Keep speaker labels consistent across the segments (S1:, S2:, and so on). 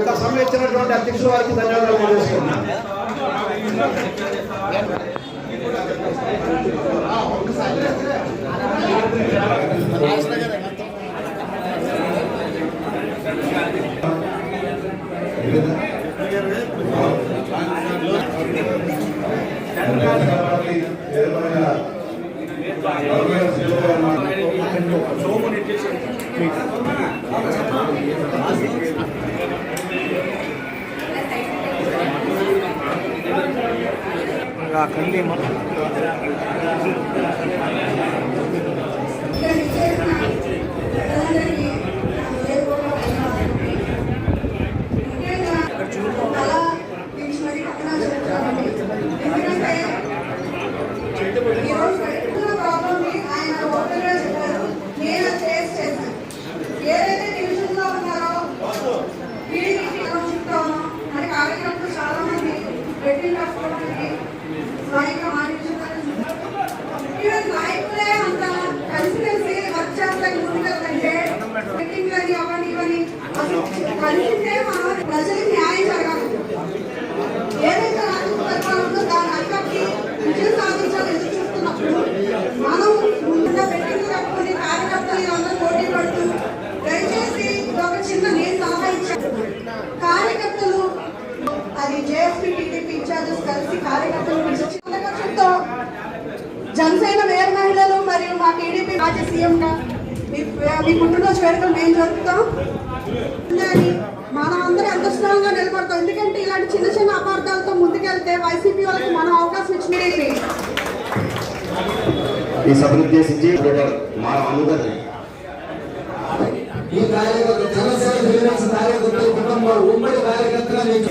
S1: యొక్క సమయం ఇచ్చినటువంటి అధ్యక్షుల వారికి ధన్యవాదాలు. ఆ
S2: ఏదైతే డివిజన్లో ఉన్నారో టీడీపీ చెప్తాను మరి కార్యక్రమంలో చాలా మంది రెడ్డి రాష్ట్రానికి స్వయంగా మారించారు ఈవెన్ నాయకులే అంత కలిసి కలిసి వర్క్ చేస్తానికి ముందుకెళ్తుంటే మీటింగ్ అని అవని ఇవని అసలు కలిసిందే మనం ప్రజలకు న్యాయం జరగాలి ఏదైతే పరిపాలన ఉందో దాని అక్కడికి విజయం సాధించాలని ఎదురు చూస్తున్నప్పుడు మనం ముందుగా పెట్టింది కార్యకర్తలు అందరూ పోటీ పడుతూ దయచేసి ఒక చిన్న నేను సలహా ఇచ్చాను కార్యకర్తలు అది జేఎస్పీ టీడీపీ ఇన్ఛార్జెస్ కలిసి కార్యకర్తలు జనసేన వేరు మహిళలు మరియు మా టీడీపీ మాజీ సీఎంగా మీ మీ పుట్టినరోజు వేడుకలు మేము జరుపుతాం. మనం అందరం ఎంత స్ట్రాంగ్గా నిలబడతాం. ఎందుకంటే ఇలాంటి చిన్న చిన్న అపార్థాలతో ముందుకెళ్తే వైసీపీ వాళ్ళకి మనం అవకాశం ఇచ్చి టీడీపీ
S1: ఈ సభను ఉద్దేశించి మా అనుగతి
S3: ఈ కార్యకర్త జనసేన కార్యకర్తల కుటుంబం ఉమ్మడి కార్యకర్తగా నేను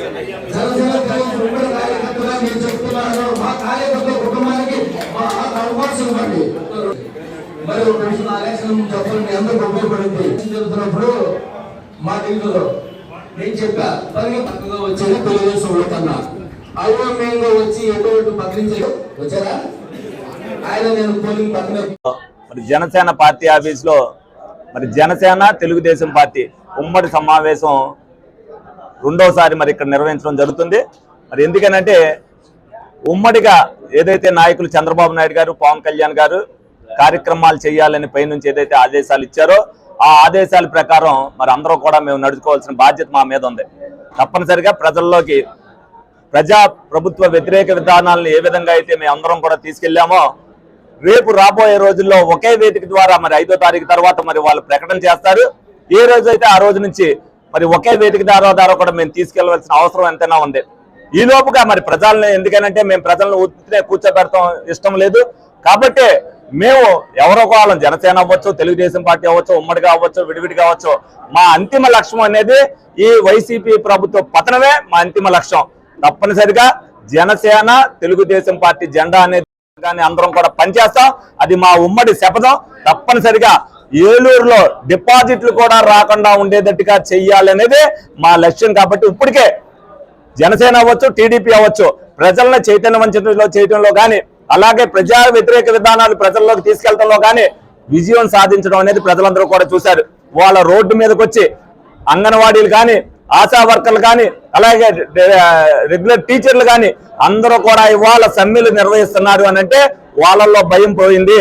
S3: జనసేన ఉమ్మడి కార్యకర్తగా నేను చెప్తున్నాను. మా కార్యకర్తల కుటుంబానికి మా అవకాశం ఇవ్వండి మరి ఒక విషయం నా ఎలక్షన్ చెప్పండి మీ అందరికి ఉపయోగపడింది. చెబుతున్నప్పుడు మా టీవీలో నేను చెప్పా పని పక్కగా వచ్చేది తెలుగుదేశం వెళ్తున్నా అయోమయంగా వచ్చి ఎటువంటి పక్కన వచ్చారా? ఆయన నేను పోలింగ్ పక్కన
S4: మరి జనసేన పార్టీ ఆఫీస్లో మరి జనసేన తెలుగుదేశం పార్టీ ఉమ్మడి సమావేశం రెండోసారి మరి ఇక్కడ నిర్వహించడం జరుగుతుంది. మరి ఎందుకనంటే ఉమ్మడిగా ఏదైతే నాయకులు చంద్రబాబు నాయుడు గారు పవన్ కళ్యాణ్ గారు కార్యక్రమాలు చేయాలని పైనుంచి ఏదైతే ఆదేశాలు ఇచ్చారో ఆ ఆదేశాల ప్రకారం మరి అందరూ కూడా మేము నడుచుకోవాల్సిన బాధ్యత మా మీద ఉంది. తప్పనిసరిగా ప్రజల్లోకి ప్రజా ప్రభుత్వ వ్యతిరేక విధానాలను ఏ విధంగా అయితే మేము అందరం కూడా తీసుకెళ్ళామో రేపు రాబోయే రోజుల్లో ఒకే వేదిక ద్వారా మరి ఐదో తారీఖు తర్వాత మరి వాళ్ళు ప్రకటన చేస్తారు. ఏ రోజు అయితే ఆ రోజు నుంచి మరి ఒకే వేదిక ద్వారా ద్వారా కూడా మేము తీసుకెళ్ళవలసిన అవసరం ఎంతైనా ఉంది. ఈ లోపుగా మరి ప్రజల్ని ఎందుకనంటే మేము ప్రజలను ఉత్తినే కూర్చోబెడతాం ఇష్టం లేదు. కాబట్టి మేము ఎవరో వాళ్ళం. జనసేన అవ్వచ్చు తెలుగుదేశం పార్టీ అవ్వచ్చు ఉమ్మడిగా అవ్వచ్చు విడివిడిగా అవ్వచ్చు. మా అంతిమ లక్ష్యం అనేది ఈ వైసీపీ ప్రభుత్వ పతనమే మా అంతిమ లక్ష్యం. తప్పనిసరిగా జనసేన తెలుగుదేశం పార్టీ జెండా అనేది కానీ అందరం కూడా పనిచేస్తాం. అది మా ఉమ్మడి శపథం. తప్పనిసరిగా ఏలూరులో డిపాజిట్లు కూడా రాకుండా ఉండేటట్టుగా చెయ్యాలనేది మా లక్ష్యం కాబట్టి ఇప్పటికే జనసేన అవ్వచ్చు టీడీపీ అవ్వచ్చు ప్రజలను చైతన్యవంచంలో చేయడంలో కానీ అలాగే ప్రజా వ్యతిరేక విధానాలు ప్రజల్లోకి తీసుకెళ్ళడంలో కానీ విజయం సాధించడం అనేది ప్రజలందరూ కూడా చూశారు. వాళ్ళ రోడ్డు మీదకి వచ్చి అంగన్వాడీలు కానీ ఆశా వర్కర్లు కానీ అలాగే రెగ్యులర్ టీచర్లు కానీ అందరూ కూడా ఇవాళ సమ్మెలు నిర్వహిస్తున్నారు అని అంటే వాళ్ళల్లో భయం పోయింది.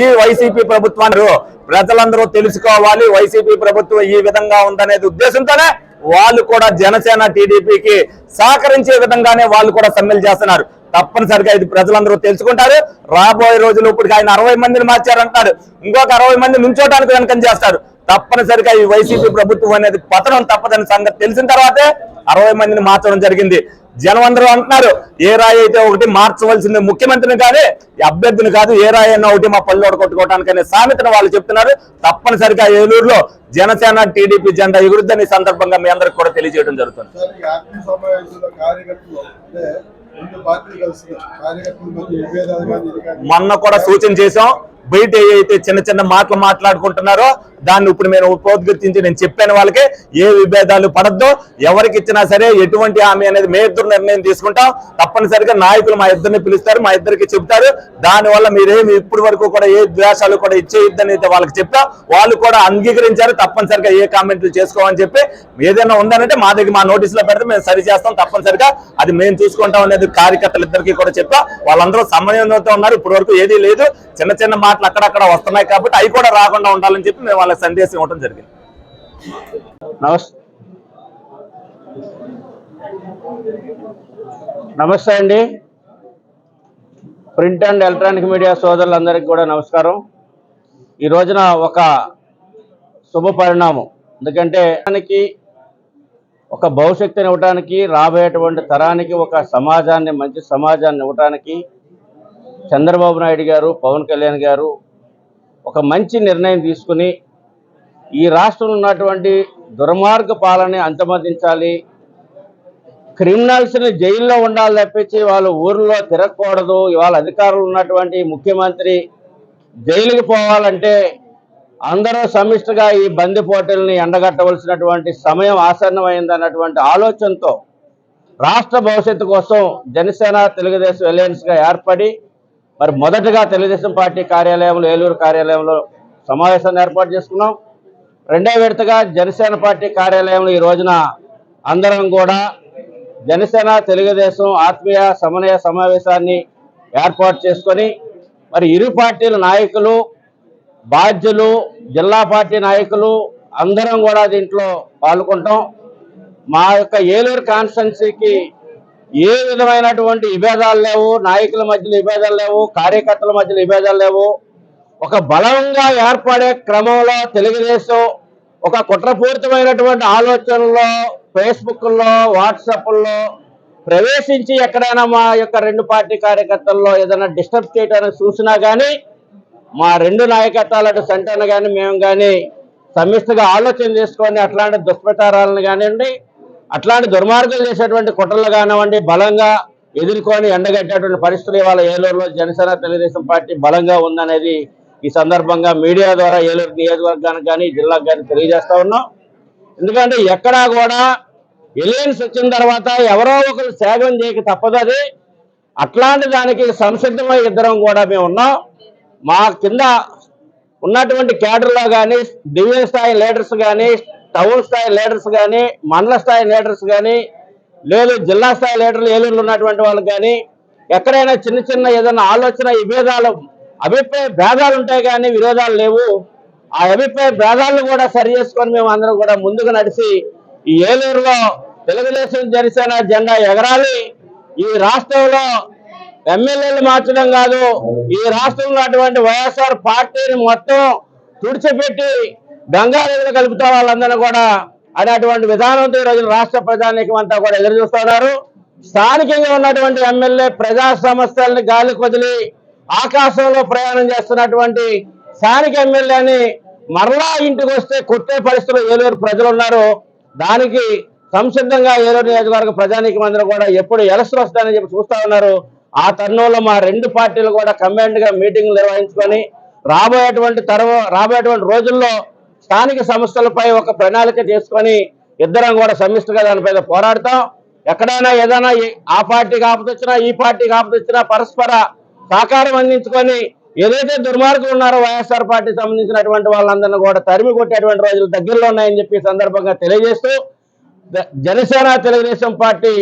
S4: ఈ వైసీపీ ప్రభుత్వాన్ని ప్రజలందరూ తెలుసుకోవాలి. వైసీపీ ప్రభుత్వం ఈ విధంగా ఉందనేది ఉద్దేశంతోనే వాళ్ళు కూడా జనసేన టీడీపీకి సహకరించే విధంగానే వాళ్ళు కూడా సమ్మెలు చేస్తున్నారు. తప్పనిసరిగా ఇది ప్రజలందరూ తెలుసుకుంటారు. రాబోయే రోజులు ఇప్పటికి ఆయన అరవై మందిని మార్చారంటారు. ఇంకొక అరవై మంది నుంచోటానికి వెనకం చేస్తారు. తప్పనిసరిగా ఈ వైసీపీ ప్రభుత్వం అనేది పతనం తప్పదని సంగతి తెలిసిన తర్వాతే అరవై మందిని మార్చడం జరిగింది. జనం అందరూ అంటున్నారు ఏ రాయి అయితే ఒకటి మార్చవలసింది ముఖ్యమంత్రిని కాదు అభ్యర్థిని కాదు ఏ రాయి అయినా ఒకటి మా పల్లెడు కొట్టుకోవడానికి అనే సామెతను వాళ్ళు చెప్తున్నారు. తప్పనిసరిగా ఏలూరులో జనసేన టీడీపీ జెండా ఎగురుద్దని సందర్భంగా మీ అందరికి కూడా తెలియజేయడం జరుగుతుంది. మొన్న కూడా సూచన చేశాం. బయట అయితే చిన్న చిన్న మాటలు మాట్లాడుకుంటున్నారో దాన్ని ఇప్పుడు నేను ఉపోద్ఘాటించి నేను చెప్పాను వాళ్ళకి ఏ విభేదాలు పడద్దో ఎవరికి ఇచ్చినా సరే ఎటువంటి హామీ అనేది మే ఇద్దరు నిర్ణయం తీసుకుంటాం. తప్పనిసరిగా నాయకులు మా ఇద్దరిని పిలుస్తారు మా ఇద్దరికి చెప్తారు దానివల్ల మీరేమి ఇప్పటి వరకు కూడా ఏ ద్వేషాలు కూడా ఇచ్చేయద్దని అయితే వాళ్ళకి చెప్తా. వాళ్ళు కూడా అంగీకరించారు తప్పనిసరిగా ఏ కామెంట్లు చేసుకోమని చెప్పి. ఏదైనా ఉందనంటే మా దగ్గర మా నోటీసులో పెడితే మేము సరి చేస్తాం తప్పనిసరిగా. అది మేము చూసుకుంటాం అనేది కార్యకర్తలు ఇద్దరికి కూడా చెప్పాం వాళ్ళందరూ సమన్వయంతో ఉన్నారు ఇప్పటి వరకు ఏదీ లేదు. చిన్న చిన్న మాటలు అక్కడక్కడ వస్తున్నాయి కాబట్టి అవి కూడా రాకుండా ఉండాలని చెప్పి మేము వాళ్ళకి సందేశం ఇవ్వడం జరిగింది.
S5: నమస్తే. అండి. ప్రింట్ అండ్ ఎలక్ట్రానిక్ మీడియా సోదరులందరికీ కూడా నమస్కారం. ఈ రోజున ఒక శుభ పరిణామం. ఎందుకంటే దానికి ఒక భవిష్యత్తుని ఇవ్వడానికి రాబోయేటువంటి తరానికి ఒక సమాజాన్ని మంచి సమాజాన్ని ఇవ్వటానికి చంద్రబాబు నాయుడు గారు పవన్ కళ్యాణ్ గారు ఒక మంచి నిర్ణయం తీసుకుని ఈ రాష్ట్రంలో ఉన్నటువంటి దుర్మార్గ పాలన అంతమొందించాలి క్రిమినల్స్ని జైల్లో ఉండాలి తప్పించి వాళ్ళు ఊర్లో తిరగకూడదు. ఇవాళ అధికారులు ఉన్నటువంటి ముఖ్యమంత్రి జైలుకి పోవాలంటే అందరూ సమిష్టిగా ఈ బందిపోటీల్ని ఎండగట్టవలసినటువంటి సమయం ఆసన్నమైందన్నటువంటి ఆలోచనతో రాష్ట్ర భవిష్యత్తు కోసం జనసేన తెలుగుదేశం అలయన్స్గా ఏర్పడి మరి మొదటగా తెలుగుదేశం పార్టీ కార్యాలయంలో ఏలూరు కార్యాలయంలో సమావేశాన్ని ఏర్పాటు చేసుకున్నాం. రెండో విడతగా జనసేన పార్టీ కార్యాలయంలో ఈ రోజున అందరం కూడా జనసేన తెలుగుదేశం ఆత్మీయ సమన్వయ సమావేశాన్ని ఏర్పాటు చేసుకొని మరి ఇరు పార్టీల నాయకులు బాధ్యులు జిల్లా పార్టీ నాయకులు అందరం కూడా దీంట్లో పాల్గొంటాం. మా యొక్క ఏలూరు కాన్స్టెన్సీకి ఏ విధమైనటువంటి విభేదాలు లేవు నాయకుల మధ్యలో విభేదాలు లేవు కార్యకర్తల మధ్యలో విభేదాలు లేవు. ఒక బలంగా ఏర్పడే క్రమంలో తెలుగుదేశం ఒక కుట్రపూరితమైనటువంటి ఆలోచనలో ఫేస్బుక్లో వాట్సాప్లో ప్రవేశించి ఎక్కడైనా మా యొక్క రెండు పార్టీ కార్యకర్తల్లో ఏదైనా డిస్టర్బ్ చేయడానికి చూసినా కానీ మా రెండు నాయకత్వాలు సెంటర్ను కానీ మేము కానీ సమిష్టిగా ఆలోచన చేసుకొని అట్లాంటి దుష్ప్రచారాలను కానివ్వండి అట్లాంటి దుర్మార్గం చేసేటువంటి కుట్రలు కానివ్వండి బలంగా ఎదుర్కొని ఎండగట్టేటువంటి పరిస్థితులు ఇవాళ ఏలూరులో జనసేన తెలుగుదేశం పార్టీ బలంగా ఉందనేది ఈ సందర్భంగా మీడియా ద్వారా ఏలూరు నియోజకవర్గానికి కానీ జిల్లాకు కానీ తెలియజేస్తా ఉన్నాం. ఎందుకంటే ఎక్కడా కూడా ఎలియన్స్ వచ్చిన తర్వాత ఎవరో ఒకరు సేవం చేయక తప్పదు అది. అట్లాంటి దానికి సంసిద్ధమై ఇద్దరం కూడా మేము ఉన్నాం. మా కింద ఉన్నటువంటి క్యాడర్లో కానీ డివిజన్ స్థాయి లీడర్స్ కానీ టౌన్ స్థాయి లీడర్స్ కానీ మండల స్థాయి లీడర్స్ కానీ లేదు జిల్లా స్థాయి లీడర్లు ఏలూరులో ఉన్నటువంటి వాళ్ళు కానీ ఎక్కడైనా చిన్న చిన్న ఏదైనా ఆలోచన విభేదాలు అభిప్రాయ భేదాలు ఉంటాయి కానీ విరోధాలు లేవు. ఆ అభిప్రాయ భేదాలను కూడా సరి చేసుకొని మేము అందరం కూడా ముందుకు నడిచి ఈ ఏలూరులో తెలుగుదేశం జనసేన జెండా ఎగరాలి. ఈ రాష్ట్రంలో ఎమ్మెల్యేలు మార్చడం కాదు ఈ రాష్ట్రంలో అటువంటి వైఎస్ఆర్ పార్టీని మొత్తం తుడిచిపెట్టి గంగానదిలో కలుపుతా వాళ్ళందరూ కూడా అనేటువంటి విధానంతో ఈరోజు రోజు రాష్ట్ర ప్రజానీకం అంతా కూడా ఎదురు చూస్తున్నారు. స్థానికంగా ఉన్నటువంటి ఎమ్మెల్యే ప్రజా సమస్యల్ని గాలి కొదిలి ఆకాశంలో ప్రయాణం చేస్తున్నటువంటి స్థానిక ఎమ్మెల్యేని మరలా ఇంటికి వస్తే కొట్టే పరిస్థితుల్లో ఏలూరు ప్రజలు ఉన్నారు. దానికి సంసిద్ధంగా ఏలూరు నియోజకవర్గ ప్రజానికి అందరూ కూడా ఎప్పుడు ఎలక్షన్ వస్తాయని చెప్పి చూస్తా ఉన్నారు. ఆ తరుణంలో మా రెండు పార్టీలు కూడా కంబైన్డ్గా మీటింగ్లు నిర్వహించుకొని రాబోయేటువంటి తర్వా రాబోయేటువంటి రోజుల్లో స్థానిక సమస్యలపై ఒక ప్రణాళిక చేసుకొని ఇద్దరం కూడా సమిష్టిగా దానిపై పోరాడతాం. ఎక్కడైనా ఏదైనా ఆ పార్టీకి ఆపదొచ్చినా ఈ పార్టీకి ఆపదొచ్చినా పరస్పర సహకారం అందించుకొని ఏదైతే దుర్మార్గులు ఉన్నారో వైఎస్ఆర్ పార్టీ సంబంధించినటువంటి వాళ్ళందరినీ కూడా తరిమి కొట్టేటువంటి రోజులు దగ్గరలో ఉన్నాయని చెప్పి సందర్భంగా తెలియజేస్తూ జనసేన తెలుగుదేశం పార్టీ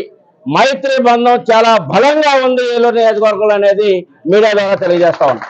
S5: మైత్రి బంధం చాలా బలంగా ఉంది ఏలూరు నియోజకవర్గంలో అనేది మీడియా ద్వారా తెలియజేస్తా ఉన్నాం.